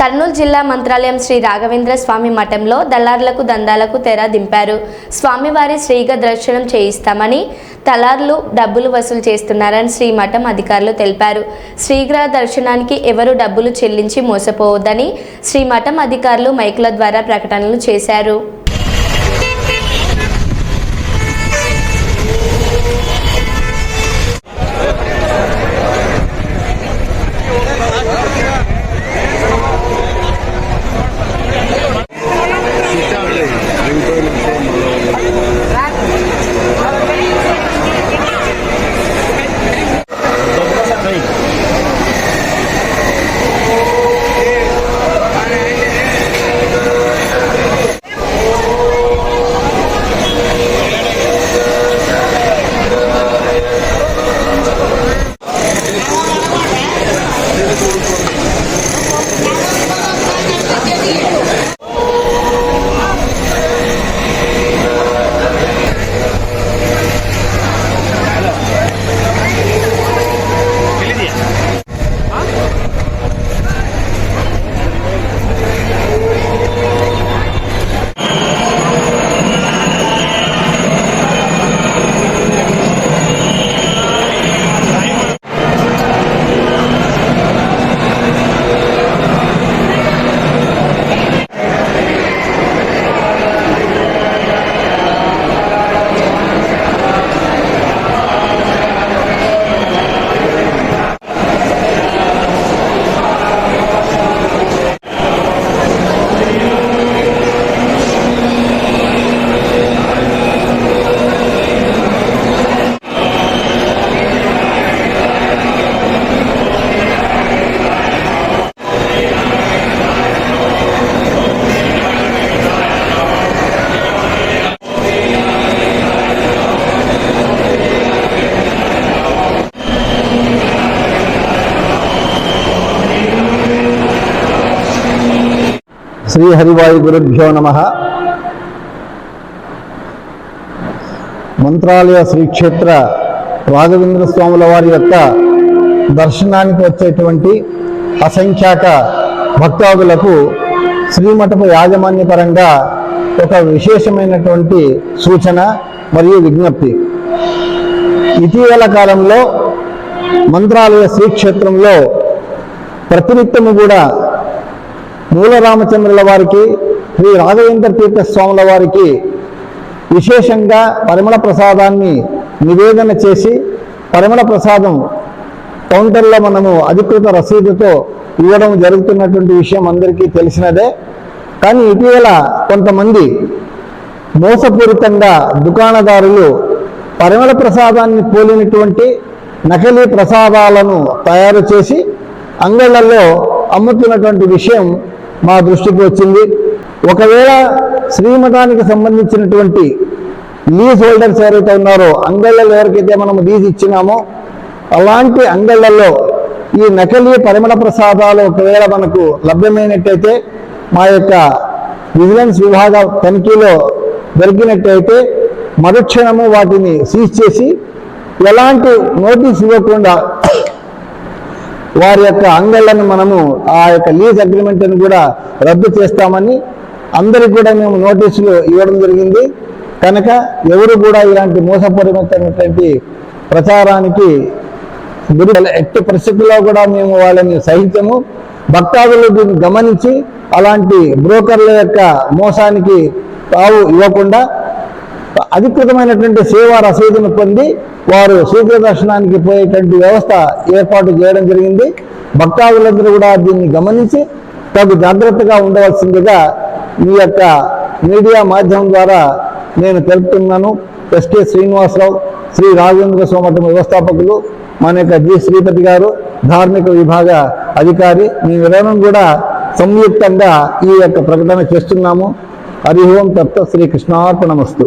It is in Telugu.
కర్నూలు జిల్లా మంత్రాలయం శ్రీ రాఘవేంద్ర స్వామి మఠంలో దళారులకు దందాలకు తెర దింపారు. స్వామివారి శ్రీగా దర్శనం చేయిస్తామని దళార్లు డబ్బులు వసూలు చేస్తున్నారని శ్రీ మఠం అధికారులు తెలిపారు. శ్రీగ్రహ దర్శనానికి ఎవరు డబ్బులు చెల్లించి మోసపోవద్దని శ్రీ మఠం అధికారులు మైకుల ద్వారా ప్రకటనలు చేశారు. శ్రీ శ్రీహరివాయు గురుభ్యో నమ. మంత్రాలయ శ్రీక్షేత్ర రాఘవేంద్ర స్వాముల వారి యొక్క దర్శనానికి వచ్చేటువంటి అసంఖ్యాక భక్తాదులకు శ్రీమఠపు యాజమాన్యపరంగా ఒక విశేషమైనటువంటి సూచన మరియు విజ్ఞప్తి. ఇటీవల కాలంలో మంత్రాలయ శ్రీక్షేత్రంలో ప్రతినిత్యము కూడా మూలరామచంద్రుల వారికి శ్రీ రాఘవేంద్ర తీర్థ స్వాముల వారికి విశేషంగా పరిమళ ప్రసాదాన్ని నివేదన చేసి పరిమళ ప్రసాదం కౌంటర్లో మనము అధికృత రసీదుతో ఇవ్వడం జరుగుతున్నటువంటి విషయం అందరికీ తెలిసినదే. కానీ ఇటీవల కొంతమంది మోసపూరితంగా దుకాణదారులు పరిమళ ప్రసాదాన్ని పోలినటువంటి నకిలీ ప్రసాదాలను తయారు చేసి అంగళ్ళలో అమ్ముతున్నటువంటి విషయం మా దృష్టికి వచ్చింది. ఒకవేళ శ్రీమఠానికి సంబంధించినటువంటి లీజ్ హోల్డర్స్ ఎవరైతే ఉన్నారో అంగళ్ళలో ఎవరికైతే మనం లీజ్ ఇచ్చినామో అలాంటి అంగళ్ళల్లో ఈ నకిలీ పరిమళ ప్రసాదాలు ఒకవేళ మనకు లభ్యమైనట్టయితే మా యొక్క విజిలెన్స్ విభాగ తనిఖీలో దొరికినట్టయితే మరుక్షణము వాటిని సీజ్ చేసి ఎలాంటి నోటీస్ ఇవ్వకుండా వారి యొక్క అంగళ్ళను మనము ఆ యొక్క లీజ్ అగ్రిమెంట్ని కూడా రద్దు చేస్తామని అందరికి కూడా మేము నోటీసులు ఇవ్వడం జరిగింది. కనుక ఎవరు కూడా ఇలాంటి మోసపూరితమైనటువంటి ప్రచారానికి గురి ఎట్టి పరిస్థితుల్లో కూడా మేము వాళ్ళని సహించము. భక్తాదులు దీన్ని గమనించి అలాంటి బ్రోకర్ల యొక్క మోసానికి తావు ఇవ్వకుండా అధికృతమైనటువంటి సేవా రసీదును పొంది వారు సూర్య దర్శనానికి పోయేటువంటి వ్యవస్థ ఏర్పాటు చేయడం జరిగింది. భక్తాదులందరూ కూడా దీన్ని గమనించి తగు జాగ్రత్తగా ఉండవలసిందిగా మీ యొక్క మీడియా మాధ్యమం ద్వారా నేను తెలుపుతున్నాను. ఎస్కే శ్రీనివాసరావు శ్రీ రాజేంద్ర స్వామఠం వ్యవస్థాపకులు మన యొక్క జి శ్రీపతి గారు ధార్మిక విభాగ అధికారి మేమిద్దరం కూడా సంయుక్తంగా ఈ యొక్క ప్రకటన చేస్తున్నాము. హరి ఓం తత్వ శ్రీకృష్ణార్పణమస్తు